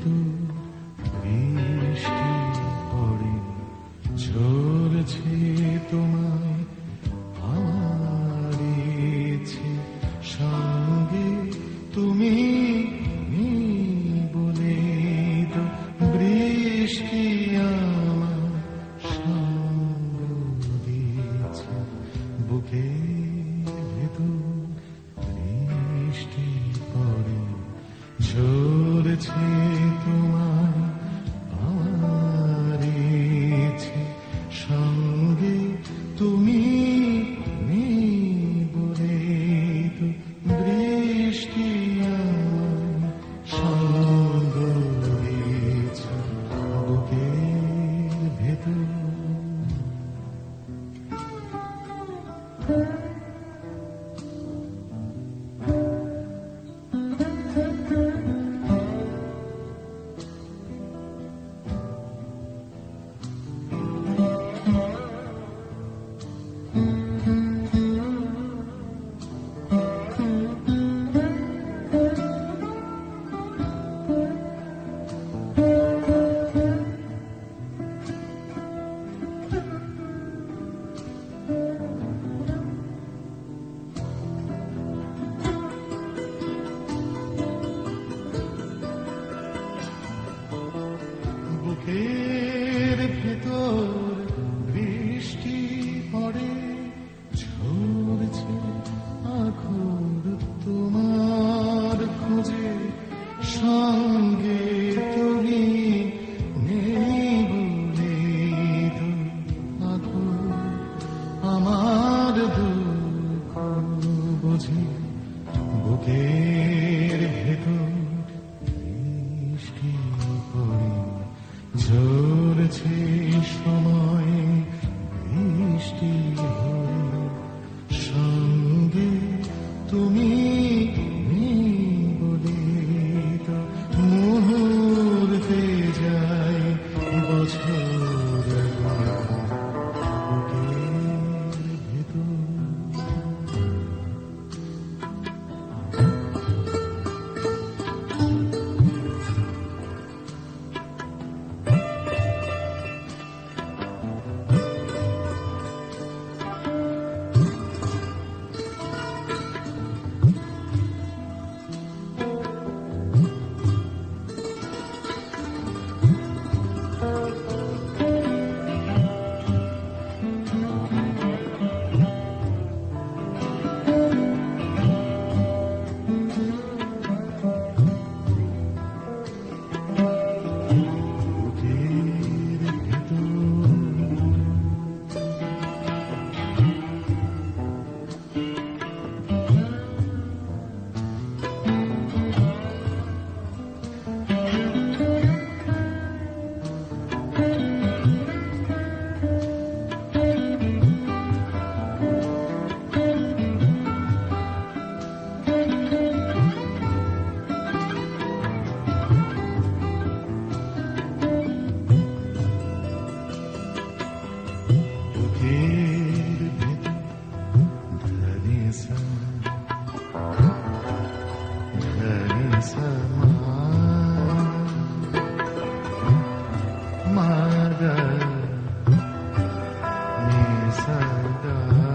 tú. değişti আমার দুঃখ বুঝি বুকের ভেতর বৃষ্টি পড়ে ঝরছে সময় বৃষ্টি হয়ে সঙ্গে তুমি নেই বলে তো মুহূর্তে sada ne sada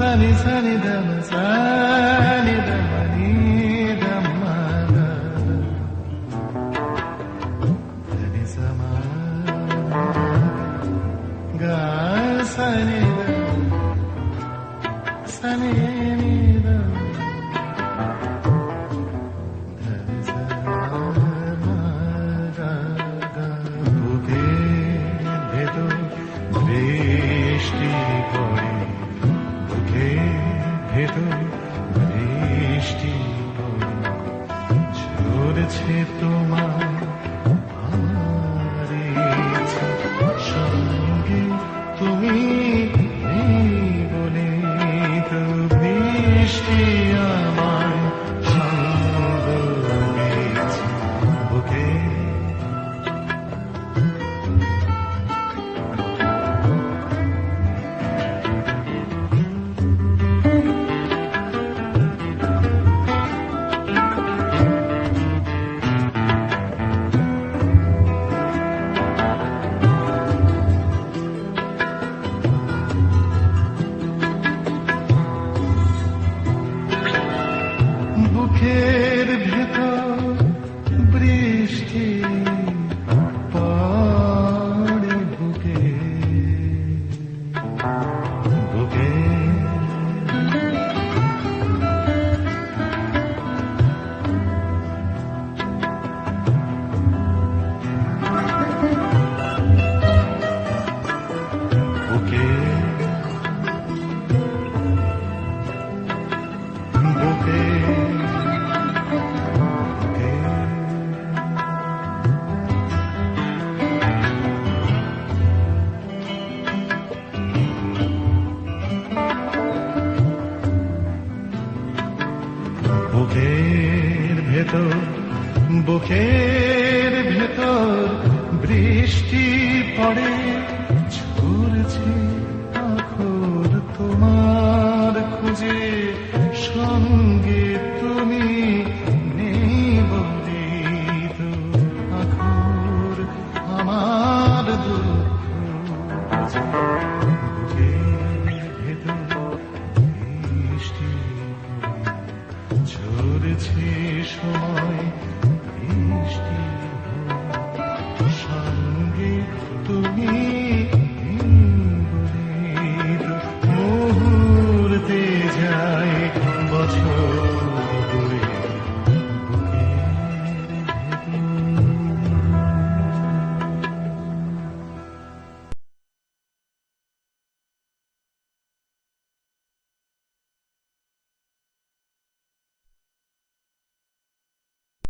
سالي سالي دم سالي دم বুকের ভেতর বৃষ্টি পড়ে।